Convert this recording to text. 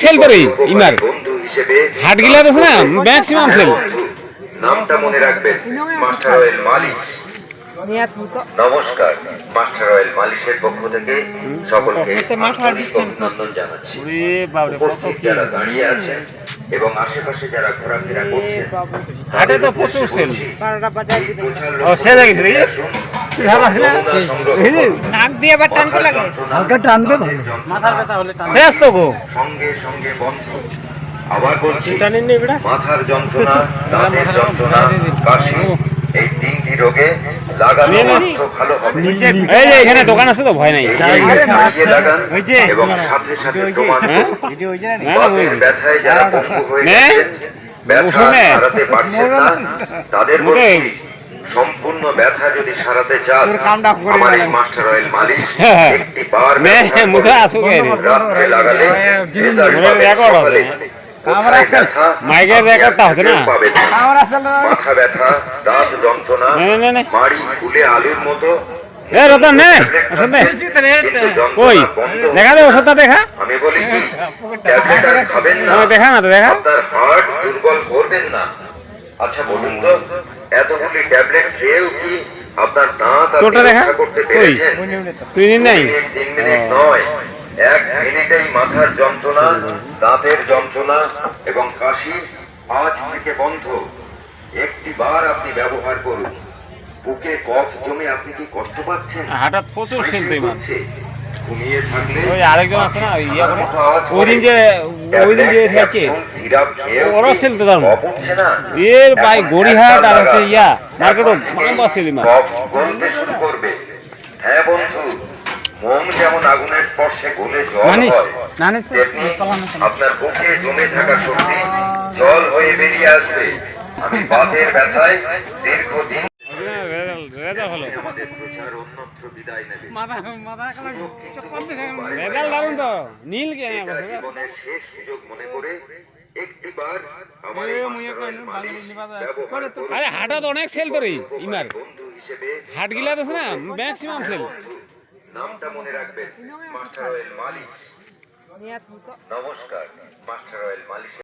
Sell করে ইমার। হাট গিলা আছে না ম্যাক্সিমাম সেল নামটা মনে রাখবেন মাস্টার অয়েল মালিশ। নমস্কার মাস্টার অয়েল মালিশের পক্ষ থেকে সকলকে অভিনন্দন জানাচ্ছি। উপস্থিত যারা দাঁড়িয়ে আছেন এবং আশেপাশে যারা ঘোরাফেরা করছেন হাটে তো প্রচুর সেল ও সে দেখেছি না নাক দিয়ে আবার টানতে লাগে? হালকা টানবে ভালো মাথার ব্যথা হলে শেষ তো গো। সঙ্গে সঙ্গে বন্ধ। আবার বলছি টানেন নি বেটা মাথার যন্ত্রণা দাঁতের যন্ত্রণা কাশি এই তিনটি রোগে লাগানো নে, নে। মাত্র ভালো হবে। এই যে এখানে দোকান আছে তো ভয় নাই। লাগান এবং সাথে সাথে হ্যাঁ? ব্যথায় যারা পঙ্গু হয়ে নে? ব্যথা সারাতে পারছেন না তাদের বলছি সম্পূর্ণ ব্যথা যদি সারাতে চান আমার এই মাস্টার অয়েল মালিশ হ্যাঁ। একটি বার নে, ব্যবহার মুখে। আসুক রাত্রে লাগালে। সকালে। ব্যথা? মাইকের রেকর্ডটা আর হচ্ছে না? খুঁজেও পাবেন না। আমার আসলে মাথা ব্যথা দাঁত যন্ত্রণা। মাড়ি ফুলে আলুর মতো এ রতন নে ওষুধ নে কই দেখা দে ওষুধটা দেখা আমি বলি কি ট্যাবলেট খাবেন না দেখা না তো দেখা আপনার হার্ট দুর্বল করবেন না আচ্ছা বলুন তো এতগুলি ট্যাবলেট খেয়েও কি আপনার দাঁত আপনি রক্ষা করতে পেরেছেন? তুই নাই? তিন মিনিট নয়। এক মিনিটেই মাথার যন্ত্রণা দাঁতের যন্ত্রণা এবং কাশি আজ থেকে বন্ধ। একটি বার আপনি ব্যবহার করুন। বুকে কফ জমে আপনি কি কষ্ট পাচ্ছেন? হাটাত প্রচুর সেল ওই আরেকজন আছে না ইয়া করে? ওই দিন যে ওই দিন যে খেয়েও ওরা সেল তো না? এর ভাই গড়িহাট আর হচ্ছে ইয়া মার্কেটও এখন মাম্বা সেল করবে। হ্যাঁ বন্ধু মোম যেমন আগুনের স্পর্শে গলে জল হয় তেমনি আপনার বুকে জমে থাকা শক্তি জল হয়ে বেরিয়ে আসবে। আমি বাতের ব্যথায় দীর্ঘদিন রেজাল্ট রেজাল্ট তো নীল কে শেষ সুযোগ মনে করে। আরে হাটাত অনেক সেল তো রে ইমার হাট গিলা আছে না ম্যাক্সিমাম সেল নামটা মনে রাখবেন মাস্টার অয়েল মালিশ নমস্কার মাস্টার অয়েল মালিশ